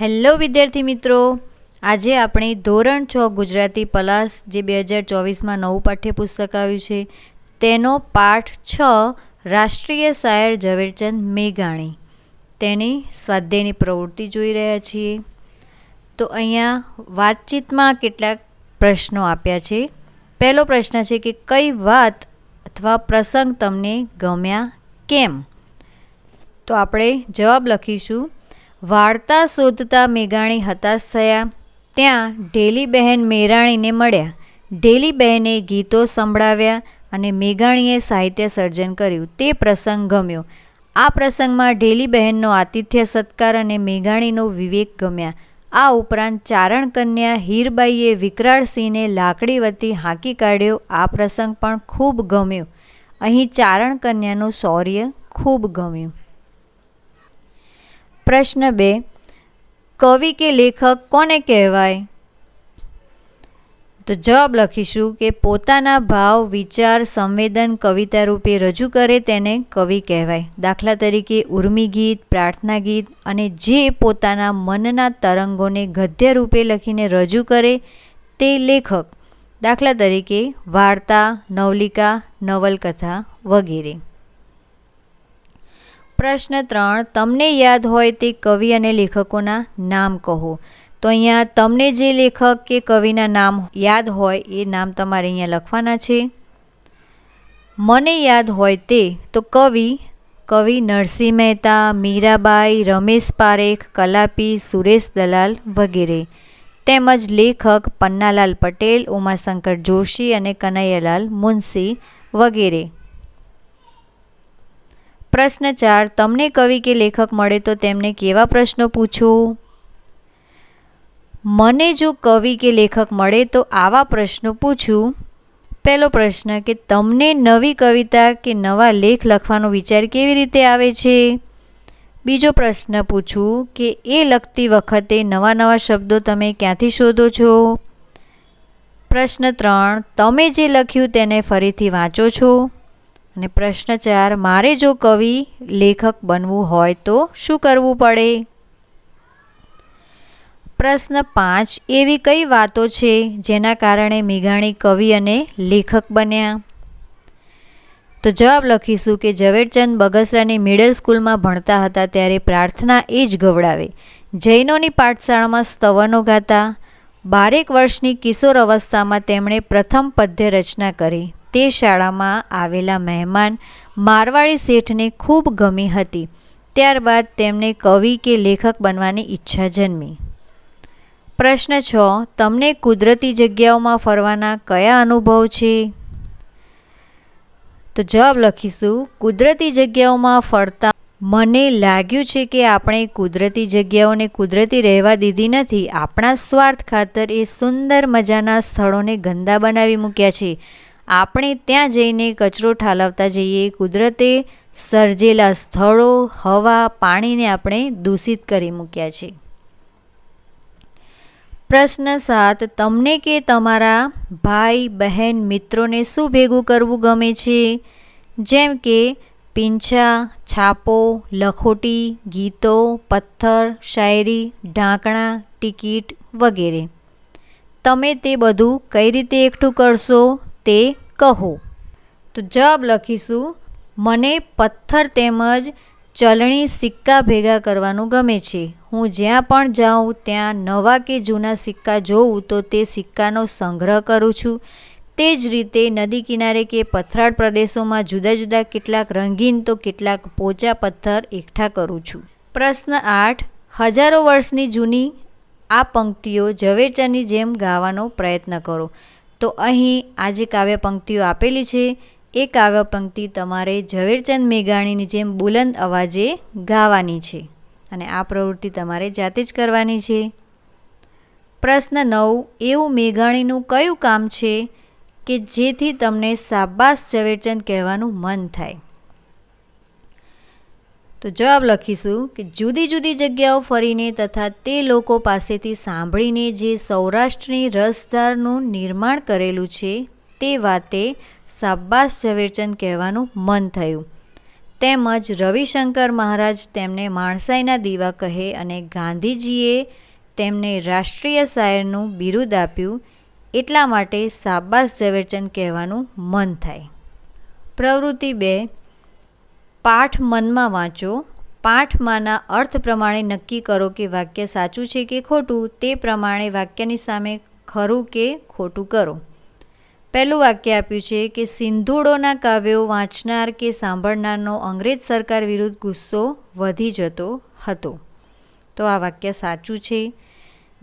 Hello વિદ્યાર્થી મિત્રો. આજે આપણે ધોરણ છ ગુજરાતી પલાસ જે બે હજાર ચોવીસમાં નવું પાઠ્યપુસ્તક આવ્યું છે, તેનો પાઠ છ રાષ્ટ્રીય શાયર ઝવેરચંદ મેઘાણી. તેની સ્વાધ્યાયની પ્રવૃત્તિ જોઈ રહ્યા છીએ. તો અહીંયા વાતચીતમાં કેટલાક પ્રશ્નો આપ્યા છે. પહેલો પ્રશ્ન છે કે કઈ વાત અથવા પ્રસંગ તમને ગમ્યા કેમ? તો આપણે જવાબ લખીશું. વાર્તા શોધતા મેઘાણી હતાશ થયા. ત્યાં ઢેલીબહેન મેરાણીને મળ્યા. ઢેલીબહેને ગીતો સંભળાવ્યા અને મેઘાણીએ સાહિત્ય સર્જન કર્યું. તે પ્રસંગ ગમ્યો. આ પ્રસંગમાં ઢેલીબહેનનો આતિથ્ય સત્કાર અને મેઘાણીનો વિવેક ગમ્યા. આ ઉપરાંત ચારણ કન્યા હીરબાઈએ વિકરાળસિંહને લાકડી વતી હાંકી કાઢ્યો. આ પ્રસંગ પણ ખૂબ ગમ્યો. અહીં ચારણ કન્યાનું શૌર્ય ખૂબ ગમ્યું. પ્રશ્ન બે, કવિ કે લેખક કોને કહેવાય? તો જવાબ લખીશું કે પોતાના ભાવ, વિચાર, સંવેદન કવિતા રૂપે રજૂ કરે તેને કવિ કહેવાય. દાખલા તરીકે ઉર્મી ગીત, પ્રાર્થના ગીત અને જે પોતાના મનના તરંગોને ગદ્ય રૂપે લખીને રજૂ કરે તે લેખક. દાખલા તરીકે વાર્તા, નવલિકા, નવલકથા વગેરે. પ્રશ્ન ત્રણ, તમને યાદ હોય તે કવિ અને લેખકોના નામ કહો. તો અહીંયા તમને જે લેખક કે કવિના નામ યાદ હોય એ નામ તમારે અહીંયા લખવાના છે. મને યાદ હોય તે. તો કવિ કવિ નરસિંહ મહેતા, મીરાબાઈ, રમેશ પારેખ, કલાપી, સુરેશ દલાલ વગેરે. તેમજ લેખક પન્નાલાલ પટેલ, ઉમાશંકર જોશી અને કનૈયાલાલ મુનશી વગેરે. પ્રશ્ન ચાર, તમને કવિ કે લેખક મળે તો તેમને કેવા પ્રશ્નો પૂછો? મને જો કવિ કે લેખક મળે તો આવા પ્રશ્નો પૂછું. પહેલો પ્રશ્ન કે તમને નવી કવિતા કે નવા લેખ લખવાનો વિચાર કેવી રીતે આવે છે? બીજો પ્રશ્ન પૂછું કે એ લખતી વખતે નવા નવા શબ્દો તમે ક્યાંથી શોધો છો? પ્રશ્ન ત્રણ, તમે જે લખ્યું તેને ફરીથી વાંચો છો? અને પ્રશ્ન ચાર, મારે જો કવિ લેખક બનવું હોય તો શું કરવું પડે? પ્રશ્ન પાંચ, એવી કઈ વાતો છે જેના કારણે મેઘાણી કવિ અને લેખક બન્યા? તો જવાબ લખીશું કે ઝવેરચંદ બગસરાની મિડલ સ્કૂલમાં ભણતા હતા ત્યારે પ્રાર્થના એ જ ગવડાવે. જૈનોની પાઠશાળામાં સ્તવનો ગાતા. બારેક વર્ષની કિશોર અવસ્થામાં તેમણે પ્રથમ પદ્ય રચના કરી. તે શાળામાં આવેલા મહેમાન મારવાડી શેઠને ખૂબ ગમી હતી. ત્યારબાદ તેમને કવિ કે લેખક બનવાની ઈચ્છા જન્મી. પ્રશ્ન છ, તમને કુદરતી જગ્યાઓમાં ફરવાના કયા અનુભવ છે? તો જવાબ લખીશું, કુદરતી જગ્યાઓમાં ફરતા મને લાગ્યું છે કે આપણે કુદરતી જગ્યાઓને કુદરતી રહેવા દીધી નથી. આપણા સ્વાર્થ ખાતર એ સુંદર મજાના સ્થળોને ગંદા બનાવી મૂક્યા છે. આપણે ત્યાં જઈને કચરો ઠાલવતા જઈએ. કુદરતે સર્જેલા સ્થળો, હવા, પાણીને આપણે દૂષિત કરી મૂક્યા છે. પ્રશ્ન સાત, તમને કે તમારા ભાઈ, બહેન, મિત્રોને શું ભેગું કરવું ગમે છે? જેમ કે પીંછા, છાપો, લખોટી, ગીતો, પથ્થર, શાયરી, ઢાંકણા, ટિકિટ વગેરે. તમે તે બધું કઈ રીતે એકઠું કરશો? તે કહો. તો જવાબ લખીશું, મને પથ્થર તેમજ ચલણી સિક્કા ભેગા કરવાનું ગમે છે. હું જ્યાં પણ જાઉં, ત્યાં નવા કે જૂના સિક્કા જોઉં, તો તે સિક્કાનો સંગ્રહ કરું છું. તે જ રીતે નદી કિનારે કે પથરાળ પ્રદેશોમાં જુદા જુદા કેટલાક રંગીન, તો કેટલાક પોચા પથ્થર એકઠા કરું છું. પ્રશ્ન આઠ, હજારો વર્ષની જૂની આ પંક્તિઓ ઝવેરચંદની જેમ ગાવાનો પ્રયત્ન કરો. તો અહીં આ જે કાવ્ય પંક્તિઓ આપેલી છે. એ કાવ્ય પંક્તિ તમારે ઝવેરચંદ મેઘાણીની જેમ બુલંદ અવાજે ગાવાની છે અને આ પ્રવૃત્તિ તમારે જાતે જ કરવાની છે. પ્રશ્ન નવ, એવું મેઘાણીનું કયું કામ છે કે જેથી તમને સાબાસ ઝવેરચંદ કહેવાનું મન થાય? તો જવાબ લખીશું કે જુદી જુદી જગ્યાઓ ફરીને તથા તે લોકો પાસેથી સાંભળીને જે સૌરાષ્ટ્રની રસધારનું નિર્માણ કરેલું છે, તે વાતે સાબ્બાસ ઝવેરચંદ કહેવાનું મન થયું. તેમજ રવિશંકર મહારાજ તેમને માણસાઈના દીવા કહે અને ગાંધીજીએ તેમને રાષ્ટ્રીય શાયરનું બિરુદ આપ્યું, એટલા માટે સાબાસ ઝવેરચંદ કહેવાનું મન થાય. પ્રવૃત્તિ બે પાઠ મનમાં વાંચો. પાઠમાંના અર્થ પ્રમાણે નક્કી કરો કે વાક્ય સાચું છે કે ખોટું, તે પ્રમાણે વાક્યની સામે ખરું કે ખોટું કરો. પહેલું વાક્ય આપ્યું છે કે સિંધુડોના કાવ્યો વાંચનાર કે સાંભળનારનો અંગ્રેજ સરકાર વિરુદ્ધ ગુસ્સો વધી જતો હતો. તો આ વાક્ય સાચું છે.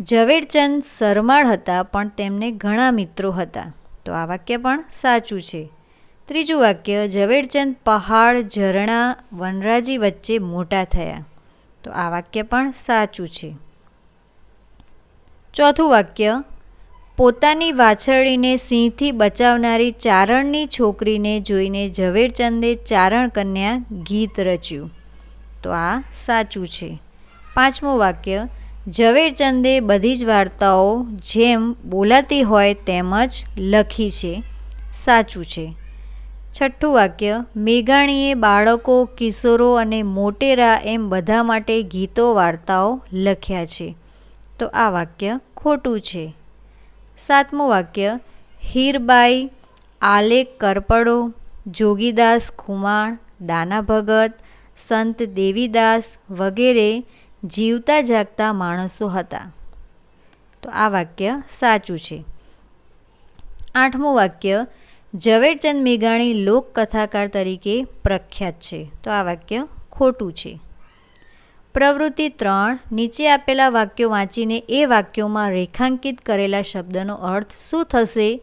ઝવેરચંદ શરમાળ હતા, પણ તેમને ઘણા મિત્રો હતા. તો આ વાક્ય પણ સાચું છે. ત્રીજું વાક્ય, ઝવેરચંદ પહાડ, ઝરણા, વનરાજી વચ્ચે મોટા થયા. તો આ વાક્ય પણ સાચું છે. ચોથું વાક્ય, પોતાની વાછરડીને સિંહથી બચાવનારી ચારણની છોકરીને જોઈને ઝવેરચંદે ચારણ કન્યા ગીત રચ્યું. તો આ સાચું છે. પાંચમું વાક્ય, ઝવેરચંદે બધી જ વાર્તાઓ જેમ બોલાતી હોય તેમ જ લખી છે. સાચું છે. છઠ્ઠું વાક્ય, મેઘાણીએ બાળકો, કિશોરો અને મોટેરા એમ બધા માટે ગીતો, વાર્તાઓ લખ્યા છે. તો આ વાક્ય ખોટું છે. સાતમું વાક્ય, હીરબાઈ, આલેખ કરપડો, જોગીદાસ ખુમાણ, દાના ભગત, સંત દેવીદાસ વગેરે જીવતા જાગતા માણસો હતા. તો આ વાક્ય સાચું છે. આઠમું વાક્ય ઝવેરચંદ મેઘાણી લોકકથાકાર તરીકે પ્રખ્યાત છે. તો આ વાક્ય ખોટું છે. પ્રવૃત્તિ ત્રણ, નીચે આપેલા વાક્યો વાંચીને એ વાક્યોમાં રેખાંકિત કરેલા શબ્દનો અર્થ શું થશે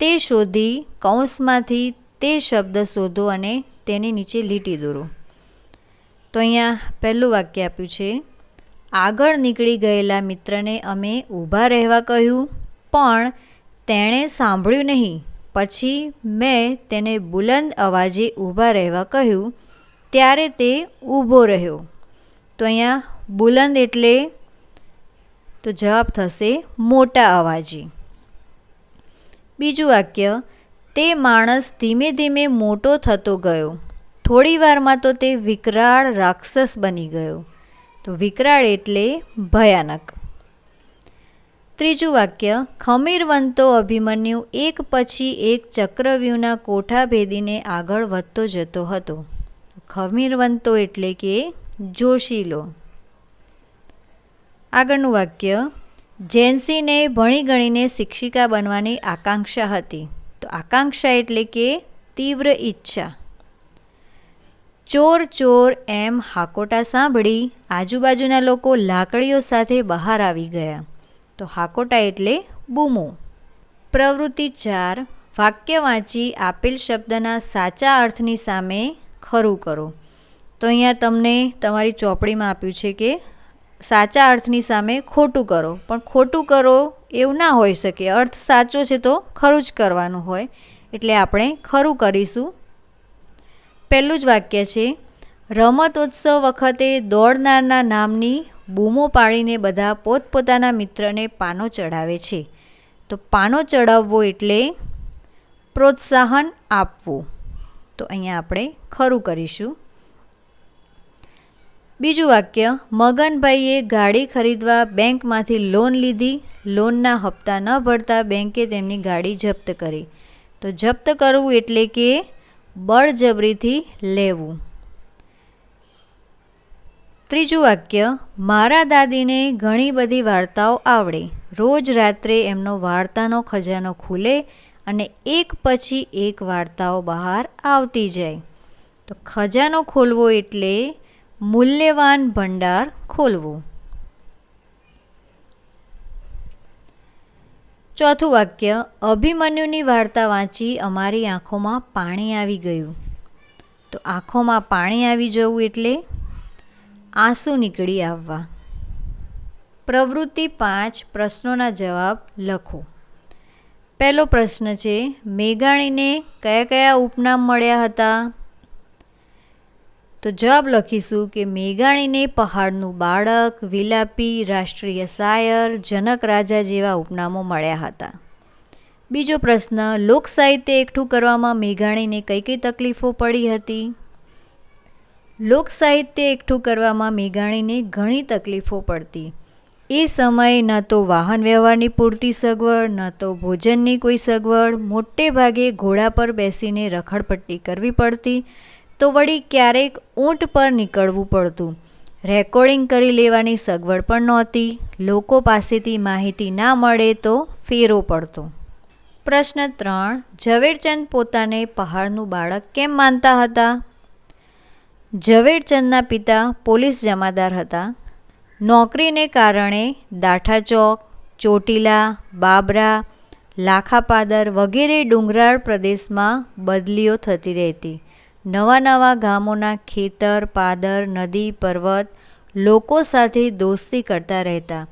તે શોધી, કૌંસમાંથી તે શબ્દ શોધો અને તેની નીચે લીટી દોરો. તો અહીંયા પહેલું વાક્ય આપ્યું છે, આગળ નીકળી ગયેલા મિત્રને અમે ઊભા રહેવા કહ્યું, પણ તેણે સાંભળ્યું નહીં. પછી મેં તેને બુલંદ અવાજે ઊભા રહેવા કહ્યું, ત્યારે તે ઊભો રહ્યો. તો અહીંયા બુલંદ એટલે તો જવાબ થશે મોટા અવાજે. બીજું વાક્ય, તે માણસ ધીમે ધીમે મોટો થતો ગયો. થોડી વારમાં તો તે વિકરાળ રાક્ષસ બની ગયો. તો વિકરાળ એટલે ભયાનક. ત્રીજું વાક્ય, ખમીરવંતો અભિમન્યુ એક પછી એક ચક્રવ્યૂહના કોઠા ભેદીને આગળ વધતો જતો હતો. ખમીરવંતો એટલે કે જોશીલો. આગળનું વાક્ય, જેન્સીને ભણી ગણીને શિક્ષિકા બનવાની આકાંક્ષા હતી. તો આકાંક્ષા એટલે કે તીવ્ર ઈચ્છા. ચોર ચોર એમ હાકોટા સાંભળી આજુબાજુના લોકો લાકડીઓ સાથે બહાર આવી ગયા. તો હાકોટા એટલે બૂમો. પ્રવૃત્તિ ચાર, વાક્ય વાંચી આપેલ શબ્દના સાચા અર્થની સામે ખરું કરો. તો અહીંયા તમને તમારી ચોપડીમાં આપ્યું છે કે સાચા અર્થની સામે ખોટું કરો. પણ ખોટું કરો એવું ના હોઈ શકે. અર્થ સાચો છે તો ખરું જ કરવાનું હોય. એટલે આપણે ખરું કરીશું. પહેલું જ વાક્ય છે, રમતોત્સવ વખતે દોડનારના નામની બૂમો પાડીને બધા પોતપોતાના મિત્રને પાનો ચડાવે છે. તો પાનો ચડાવવો એટલે પ્રોત્સાહન આપવું. તો અહીંયા આપણે ખરું કરીશું. બીજું વાક્ય, મગનભાઈએ ગાડી ખરીદવા બેંકમાંથી લોન લીધી. લોનના હપ્તા ન ભરતા બેંકે તેમની ગાડી જપ્ત કરી. તો જપ્ત કરવું એટલે કે બળજબરીથી લેવું. ત્રીજું વાક્ય, મારા દાદીને ઘણી બધી વાર્તાઓ આવડે. રોજ રાત્રે એમનો વાર્તાનો ખજાનો ખુલે અને એક પછી એક વાર્તાઓ બહાર આવતી જાય. તો ખજાનો ખોલવો એટલે મૂલ્યવાન ભંડાર ખોલવું. ચોથું વાક્ય, અભિમન્યુની વાર્તા વાંચી અમારી આંખોમાં પાણી આવી ગયું. તો આંખોમાં પાણી આવી જવું એટલે? આંસુ નીકળી આવવા. પ્રવૃત્તિ પાંચ, પ્રશ્નોના જવાબ લખો. પહેલો પ્રશ્ન છે, મેઘાણીને કયા કયા ઉપનામ મળ્યા હતા? તો જવાબ લખીશું કે મેઘાણીને પહાડનું બાળક, વિલાપી, રાષ્ટ્રીય શાયર જનક રાજા જેવા ઉપનામો મળ્યા હતા. બીજો પ્રશ્ન લોક સાહિત્ય એકઠું કરવામાં મેઘાણીને કઈ કઈ તકલીફો પડી હતી? લોકસાહિત્ય એકઠું કરવામાં મેઘાણીને ઘણી તકલીફો પડતી. એ સમયે ન તો વાહન વ્યવહારની પૂરતી સગવડ, ન તો ભોજનની કોઈ સગવડ, મોટે ભાગે ઘોડા પર બેસીને રખડપટ્ટી કરવી પડતી, તો વળી ક્યારેક ઊંટ પર નીકળવું પડતું. રેકોર્ડિંગ કરી લેવાની સગવડ પણ નહોતી. લોકો પાસેથી માહિતી ના મળે તો ફેરો પડતો. પ્રશ્ન ત્રણ, ઝવેરચંદ પોતાને પહાડનું બાળક કેમ માનતા હતા? ઝવેરચંદના પિતા પોલીસ જમાદાર હતા. નોકરીને કારણે દાઠા ચોક ચોટીલા, બાબરા, લાખાપાદર વગેરે ડુંગરાળ પ્રદેશમાં બદલીઓ થતી રહેતી. નવા નવા ગામોના ખેતર, પાદર, નદી, પર્વત લોકો સાથે દોસ્તી કરતા રહેતા.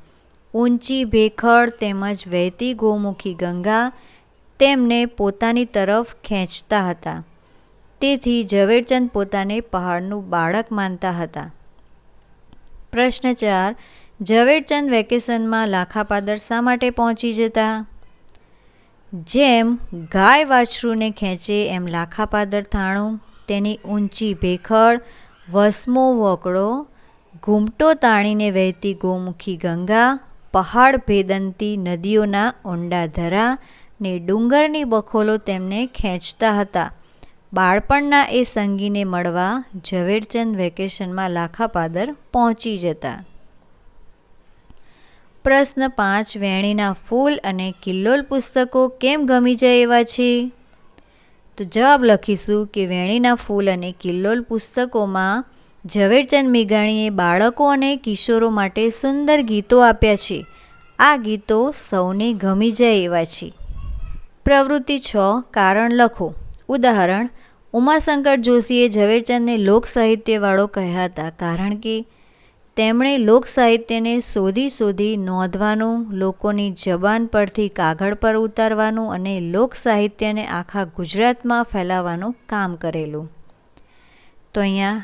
ઊંચી ભેખડ તેમજ વહેતી ગોમુખી ગંગા તેમને પોતાની તરફ ખેંચતા હતા. તેથી ઝવેરચંદ પોતાને પહાડનું બાળક માનતા હતા. પ્રશ્ન ચાર, ઝવેરચંદ વેકેશનમાં લાખાપાદર શા માટે પહોંચી જતા? જેમ ગાય વાછરૂને ખેંચે એમ લાખાપાદર થાણું, તેની ઊંચી ભેખડ, વસમો વકડો ઘૂમટો તાણીને વહેતી ગોમુખી ગંગા, પહાડ ભેદંતી નદીઓના ઊંડા ધરા ને ડુંગરની બખોલો તેમને ખેંચતા હતા. બાળપણના એ સંગીને મળવા ઝવેરચંદ વેકેશનમાં લાખાપાદર પહોંચી જતા. પ્રશ્ન પાંચ, વેણીના ફૂલ અને કિલ્લોલ પુસ્તકો કેમ ગમી જાય એવા છે? તો જવાબ લખીશું કે વેણીના ફૂલ અને કિલ્લોલ પુસ્તકોમાં ઝવેરચંદ મેઘાણીએ બાળકો અને કિશોરો માટે સુંદર ગીતો આપ્યા છે. આ ગીતો સૌને ગમી જાય એવા છે. પ્રવૃત્તિ છ, કારણ લખો. ઉદાહરણ, ઉમાશંકર જોશીએ ઝવેરચંદને લોક સાહિત્યવાળો કહ્યા હતા કારણ કે તેમણે લોક સાહિત્યને શોધી શોધી નોંધવાનું, લોકોની જબાન પરથી કાગળ પર ઉતારવાનું અને લોક સાહિત્યને આખા ગુજરાતમાં ફેલાવવાનું કામ કરેલું. તો અહીંયા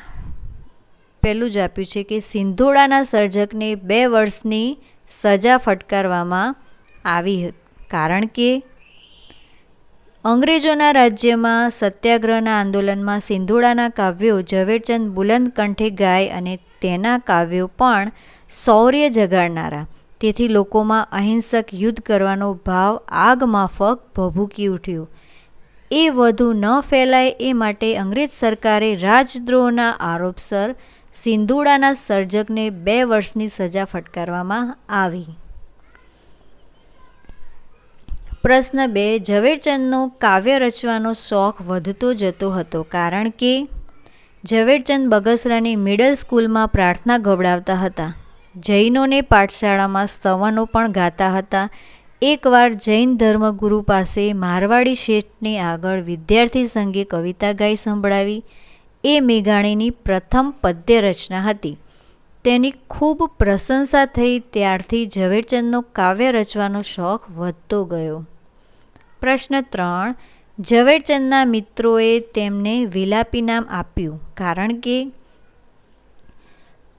પહેલું જ આપ્યું છે કે સિંધોડાના સર્જકને બે વર્ષની સજા ફટકારવામાં આવી કારણ કે અંગ્રેજોના રાજ્યમાં સત્યાગ્રહના આંદોલનમાં સિંધોડાના કાવ્યો ઝવેરચંદ બુલંદ કંઠે ગાય અને તેના કાવ્યો પણ શૌર્ય જગાડનારા. તેથી લોકોમાં અહિંસક યુદ્ધ કરવાનો ભાવ આગ માફક ભભૂકી ઉઠ્યો. એ વધુ ન ફેલાય એ માટે અંગ્રેજ સરકારે રાજદ્રોહના આરોપસર સિંધુડાના સર્જકને બે વર્ષની સજા ફટકારવામાં આવી. પ્રશ્ન બે, ઝવેરચંદનો કાવ્ય રચવાનો શોખ વધતો જતો હતો કારણ કે ઝવેરચંદ બગસરાની મિડલ સ્કૂલમાં પ્રાર્થના ગવડાવતા હતા. જૈનોને પાઠશાળામાં સ્તવનો પણ ગાતા હતા. એકવાર જૈન ધર્મગુરુ પાસે મારવાડી શેઠની આગળ વિદ્યાર્થી સંઘે કવિતા ગાઈ સંભળાવી. એ મેઘાણીની પ્રથમ પદ્ય રચના હતી. તેની ખૂબ પ્રશંસા થઈ ત્યારથી ઝવેરચંદનો કાવ્ય રચવાનો શોખ વધતો ગયો. પ્રશ્ન ત્રણ, ઝવેરચંદના મિત્રોએ તેમને વિલાપી નામ આપ્યું. કારણ કે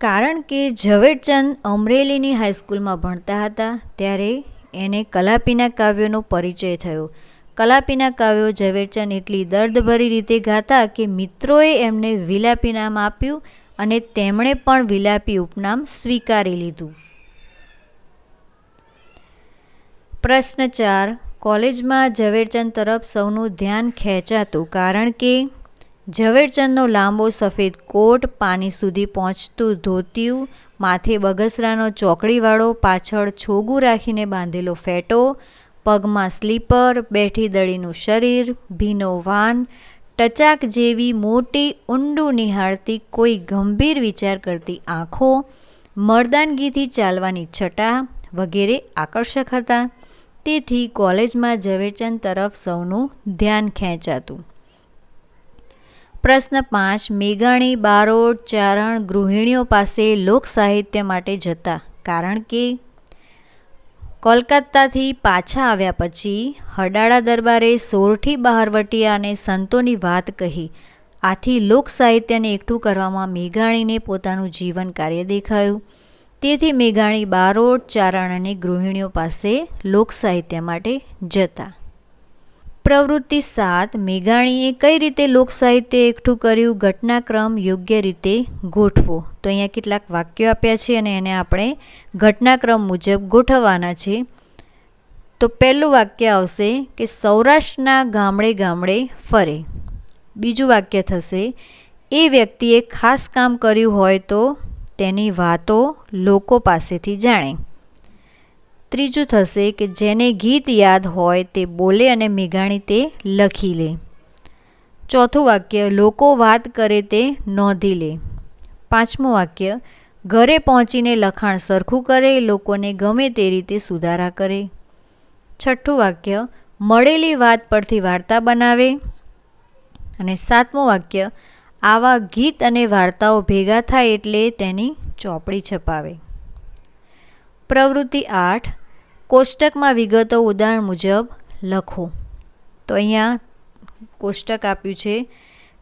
કારણ કે ઝવેરચંદ અમરેલીની હાઈસ્કૂલમાં ભણતા હતા, ત્યારે એને કલાપીના કાવ્યોનો પરિચય થયો. કલાપીના કાવ્યો ઝવેરચંદ એટલી દર્દભરી રીતે ગાતા કે મિત્રોએ એમને વિલાપી નામ આપ્યું અને તેમણે પણ વિલાપી ઉપનામ સ્વીકારી લીધું. પ્રશ્ન ચાર કોલેજમાં ઝવેરચંદ તરફ સૌનું ધ્યાન ખેંચાતું કારણ કે ઝવેરચંદનો લાંબો સફેદ કોટ પાણી સુધી પહોંચતું ધોતિયું, માથે બગસરાનો ચોકડીવાળો, પાછળ છોગું રાખીને બાંધેલો ફેટો, પગમાં સ્લીપર, બેઠી દળીનું શરીર, ભીનો વાન, ટચાક જેવી મોટી ઊંડું નિહાળતી કોઈ ગંભીર વિચાર કરતી આંખો, મર્દાનગીથી ચાલવાની છટા વગેરે આકર્ષક હતા. તેથી કોલેજમાં ઝવેરચંદ તરફ સૌનું ધ્યાન ખેંચાતું. પ્રશ્ન પાંચ, મેઘાણી બારોટ ચારણ ગૃહિણીઓ પાસે લોક સાહિત્ય માટે જતા, કારણ કે કોલકાતાથી પાછા આવ્યા પછી હડાળા દરબારે સોરઠી બહારવટીયા અને સંતોની વાત કહી. આથી લોક સાહિત્યને એકઠું કરવામાં મેઘાણીને પોતાનું જીવન કાર્ય દેખાયું. તેથી મેઘાણી બારોટ, ચારણ અને ગૃહિણીઓ પાસે લોકસાહિત્ય માટે જતા. પ્રવૃત્તિ સાત, મેઘાણીએ કઈ રીતે લોકસાહિત્ય એકઠું કર્યું, ઘટનાક્રમ યોગ્ય રીતે ગોઠવો? તો અહીંયા કેટલાક વાક્યો આપ્યા છે અને એને આપણે ઘટનાક્રમ મુજબ ગોઠવવાના છે. તો પહેલું વાક્ય આવશે કે સૌરાષ્ટ્રના ગામડે ગામડે ફરે. બીજું વાક્ય થશે, એ વ્યક્તિએ ખાસ કામ કર્યું હોય તો તેની વાતો લોકો પાસેથી જાણે. ત્રીજું થશે કે જેને ગીત યાદ હોય તે બોલે અને મેઘાણી તે લખી લે. ચોથું વાક્ય, લોકો વાત કરે તે નોંધી લે. પાંચમું વાક્ય, ઘરે પહોંચીને લખાણ સરખું કરે, લોકોને ગમે તે રીતે સુધારા કરે. છઠ્ઠું વાક્ય, મળેલી વાત પરથી વાર્તા બનાવે. અને સાતમું વાક્ય આવા ગીત અને વાર્તાઓ ભેગા થાય એટલે તેની ચોપડી છપાવે. પ્રવૃત્તિ આઠ, કોષ્ટકમાં વિગતો ઉદાહરણ મુજબ લખો. તો અહીંયા કોષ્ટક આપ્યું છે,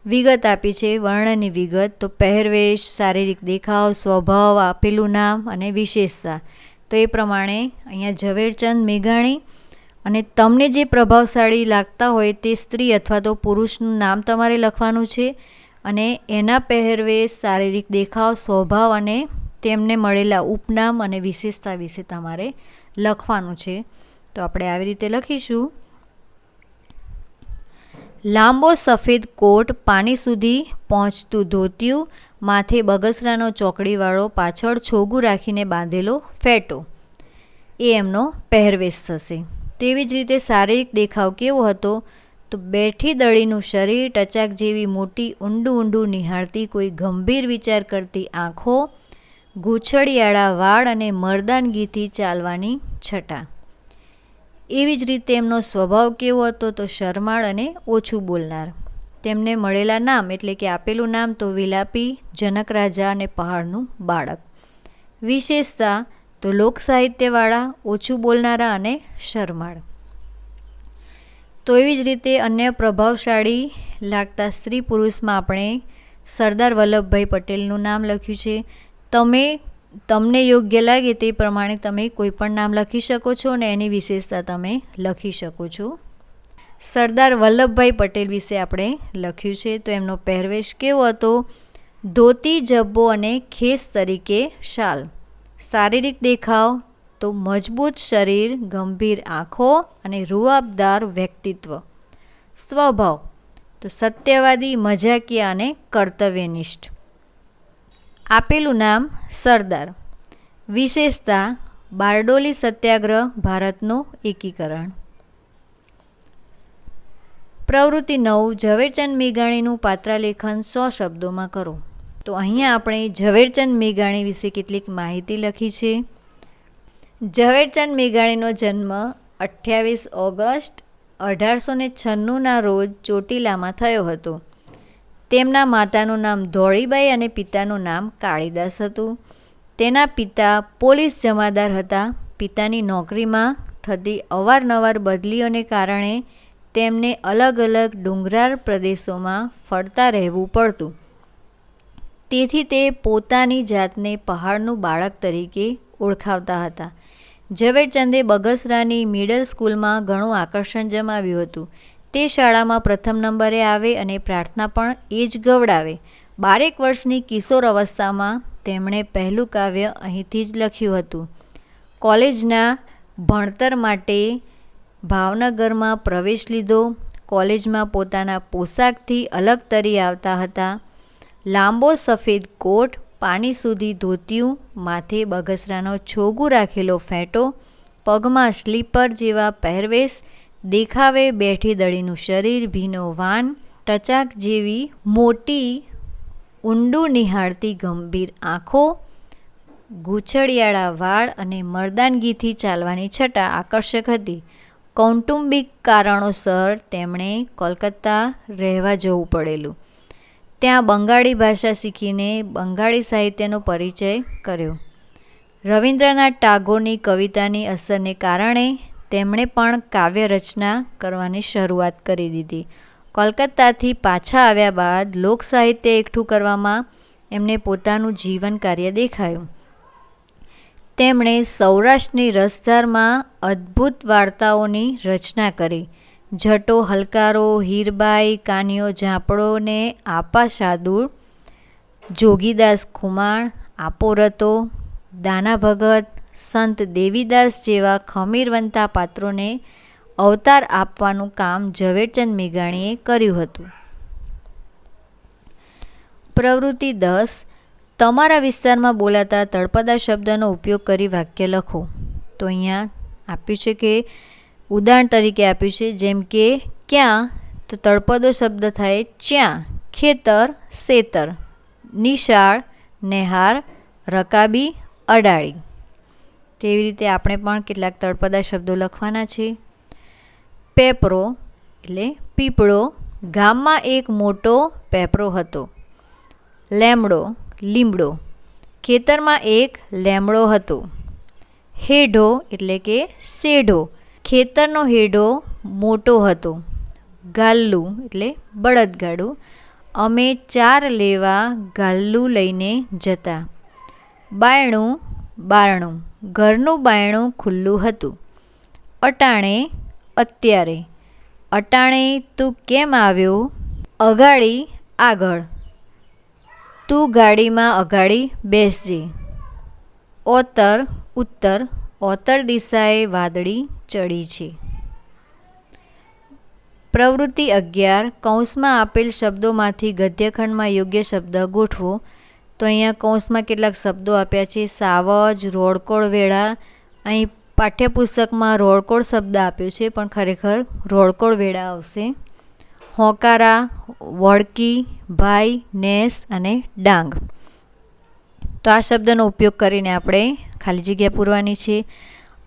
વિગત આપી છે, વર્ણની વિગત, તો પહેરવેશ, શારીરિક દેખાવ, સ્વભાવ, આપેલું નામ અને વિશેષતા. તો એ પ્રમાણે અહીંયા ઝવેરચંદ મેઘાણી અને તમને જે પ્રભાવશાળી લાગતા હોય તે સ્ત્રી અથવા તો પુરુષનું નામ તમારે લખવાનું છે. અને એના પહેરવેશ શારીરિક દેખાવ, સ્વભાવ અને તેમને મળેલા ઉપનામ અને વિશેષતા વિશે તમારે લખવાનું છે. તો આપણે આવી રીતે લખીશું. લાંબો સફેદ કોટ પાણી સુધી પહોંચતું ધોતિયું, માથે બગસરાનો ચોકડીવાળો પાછળ છોગું રાખીને બાંધેલો ફેટો. એ એમનો પહેરવેશ થશે. તેવી જ રીતે શારીરિક દેખાવ કેવો હતો? તો બેઠી દળીનું શરીર ટચાક જેવી મોટી ઊંડું ઊંડું નિહાળતી કોઈ ગંભીર વિચાર કરતી આંખો, ગૂંછડિયાળા વાળ અને મર્દાનગીથી ચાલવાની છટા. એવી જ રીતે એમનો સ્વભાવ કેવો હતો તો શરમાળ અને ઓછું બોલનાર. તેમને મળેલા નામ એટલે કે આપેલું નામ તો વિલાપી, જનક રાજા અને પહાડનું બાળક. વિશેષતા તો લોક સાહિત્યવાળા ઓછું બોલનારા અને શરમાળ. તો એવી જ રીતે અન્ય પ્રભાવશાળી લાગતા સ્ત્રી પુરુષમાં આપણે સરદાર વલ્લભભાઈ પટેલનું નામ લખ્યું છે. તમે, તમને યોગ્ય લાગે તે પ્રમાણે તમે કોઈ પણ નામ લખી શકો છો અને એની વિશેષતા તમે લખી શકો છો. સરદાર વલ્લભભાઈ પટેલ વિશે આપણે લખ્યું છે. તો એમનો પહેરવેશ કેવો હતો? ધોતી, જબ્બો અને ખેસ તરીકે શાલ. શારીરિક દેખાવ તો મજબૂત શરીર, ગંભીર આંખો અને રૂઆબદાર વ્યક્તિત્વ. સ્વભાવ. તો સત્યવાદી, મજાકિયા અને કર્તવ્યનિષ્ઠ. આપેલું નામ સરદાર. વિશેષતા, બારડોલી સત્યાગ્રહ, ભારતનું એકીકરણ. પ્રવૃત્તિ નવ, ઝવેરચંદ મેઘાણીનું પાત્રાલેખન સો શબ્દોમાં કરો. તો અહીંયા આપણે ઝવેરચંદ મેઘાણી વિશે કેટલીક માહિતી લખી છે. ઝવેરચંદ મેઘાણીનો જન્મ અઠ્યાવીસ ઓગસ્ટ અઢારસો ને છન્નુંના રોજ ચોટીલામાં થયો હતો. તેમના માતાનું નામ ધોળીબાઈ અને પિતાનું નામ કાળીદાસ હતું. તેના પિતા પોલીસ જમાદાર હતા. પિતાની નોકરીમાં થતી અવારનવાર બદલીઓને કારણે તેમને અલગ અલગ ડુંગરાળ પ્રદેશોમાં ફરતા રહેવું પડતું. તેથી તે પોતાની જાતને પહાડનું બાળક તરીકે ઓળખાવતા હતા. ઝવેરચંદે બગસરાની મિડલ સ્કૂલમાં ઘણું આકર્ષણ જમાવ્યું હતું. તે શાળામાં પ્રથમ નંબરે આવે અને પ્રાર્થના પણ એ જ ગવડાવે. બારેક વર્ષની કિશોર અવસ્થામાં તેમણે પહેલું કાવ્ય અહીંથી જ લખ્યું હતું. કોલેજના ભણતર માટે ભાવનગરમાં પ્રવેશ લીધો. કોલેજમાં પોતાના પોશાકથી અલગ તરી આવતા હતા. લાંબો સફેદ કોટ પાણી સુધી ધોતિયું, માથે બગસરાનો છોગું રાખેલો ફેંટો, પગમાં સ્લીપર જેવા પહેરવેશ, દેખાવે બેઠી દળીનું શરીર ભીનો વાન, ટચાક જેવી મોટી, ઊંડું નિહાળતી ગંભીર આંખો ગૂંચળિયાળા વાળ અને મર્દાનગીથી ચાલવાની છટા આકર્ષક હતી. કૌટુંબિક કારણોસર તેમણે કોલકાતા રહેવા જવું પડેલું. ત્યાં બંગાળી ભાષા શીખીને બંગાળી સાહિત્યનો પરિચય કર્યો. રવિન્દ્રનાથ ટાગોરની કવિતાની અસરને કારણે તેમણે પણ કાવ્ય રચના કરવાની શરૂઆત કરી દીધી. કોલકાતાથી પાછા આવ્યા બાદ લોક સાહિત્ય એકઠું કરવામાં એમને પોતાનું જીવન કાર્ય દેખાયું. તેમણે સૌરાષ્ટ્રની રસધારમાં અદ્ભુત વાર્તાઓની રચના કરી. જટો, હલકારો, હીરબાઈ, કાનિયો, ઝાંપડો ને આપા શાદુળ જોગીદાસ ખુમાણ આપો રતો દાના ભગત, સંત દેવીદાસ જેવા ખમીરવંતા પાત્રોને અવતાર આપવાનું કામ ઝવેરચંદ મેઘાણીએ કર્યું હતું. પ્રવૃત્તિ દસ, તમારા વિસ્તારમાં બોલાતા તળપદા શબ્દનો ઉપયોગ કરી વાક્ય લખો. તો અહીંયા આપ્યું છે કે ઉદાહરણ તરીકે આપ્યું છે, જેમ કે, ક્યાં, તો તળપદો શબ્દ થાય ચ્યાં ખેતર, સેતર, નિશાળ, નેહાર, રકાબી અડાળી તેવી રીતે આપણે પણ કેટલાક તળપદા શબ્દો લખવાના છે. પેપરો, એટલે પીપળો, ગામમાં એક મોટો પેપરો હતો. લેમડો, લીમડો. ખેતરમાં એક લેમડો હતો. હેઢો, એટલે કે શેઢો. ખેતરનો હેડો મોટો હતો. ગાલ્લું એટલે બળદગાડું. અમે ચાર લેવા ગાલ્લું લઈને જતા. બાયણું, બારણું. ઘરનું બાયણું ખુલ્લું હતું. અટાણે, અત્યારે. અટાણે, તું કેમ આવ્યો? અગાડી, આગળ. તું ગાડીમાં અગાડી બેસજે. ઓતર, ઉત્તર. ઓતર દિશાએ વાદળી ચડી છે. પ્રવૃત્તિ અગિયાર, કૌંસમાં આપેલ શબ્દોમાંથી ગદ્યખંડમાં યોગ્ય શબ્દ ગોઠવો. તો અહીંયા કૌંસમાં કેટલાક શબ્દો આપ્યા છે. સાવજ રોડકોળ વેળા, અહીં પાઠ્યપુસ્તકમાં રોડકોળ શબ્દ આપ્યો છે, પણ ખરેખર રોડકોળ વેળા આવશે. હોકારા, વળકી, ભાઈ, નેસ અને ડાંગ. તો આ શબ્દનો ઉપયોગ કરીને આપણે ખાલી જગ્યા પૂરવાની છે.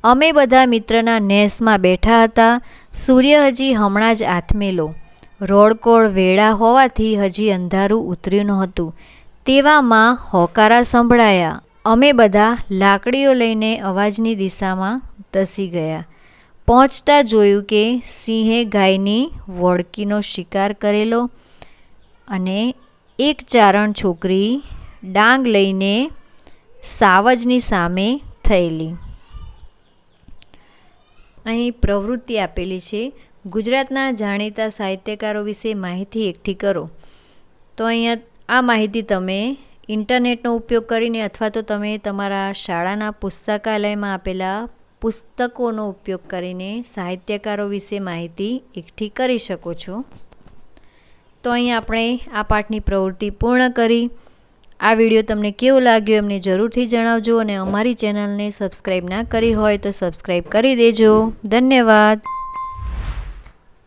અમે બધા મિત્રના નેસમાં બેઠા હતા. સૂર્ય હજી હમણાં જ આથમેલો. રોડકોળ વેળા હોવાથી હજી અંધારું ઉતર્યું નહોતું. તેવામાં હોકારા સંભળાયા. અમે બધા લાકડીઓ લઈને અવાજની દિશામાં ધસી ગયા. પહોંચતા જોયું કે સિંહે ગાયની વળકીનો શિકાર કરેલો અને એક ચારણ છોકરી ડાંગ લઈને સાવજની સામે થયેલી. અહીં પ્રવૃત્તિ આપેલી છે. ગુજરાતના જાણીતા સાહિત્યકારો વિશે માહિતી એકઠી કરો. તો અહીંયા આ માહિતી તમે ઇન્ટરનેટનો ઉપયોગ કરીને અથવા તો તમે તમારા શાળાના પુસ્તકાલયમાં આપેલા પુસ્તકોનો ઉપયોગ કરીને સાહિત્યકારો વિશે માહિતી એકઠી કરી શકો છો. તો અહીં આપણે આ પાઠની પ્રવૃત્તિ પૂર્ણ કરી. આ વીડિયો તમને કેવો લાગ્યો એમને જરૂરથી જણાવજો અને અમારી ચેનલને સબસ્ક્રાઈબ ના કરી હોય તો સબસ્ક્રાઈબ કરી દેજો. ધન્યવાદ.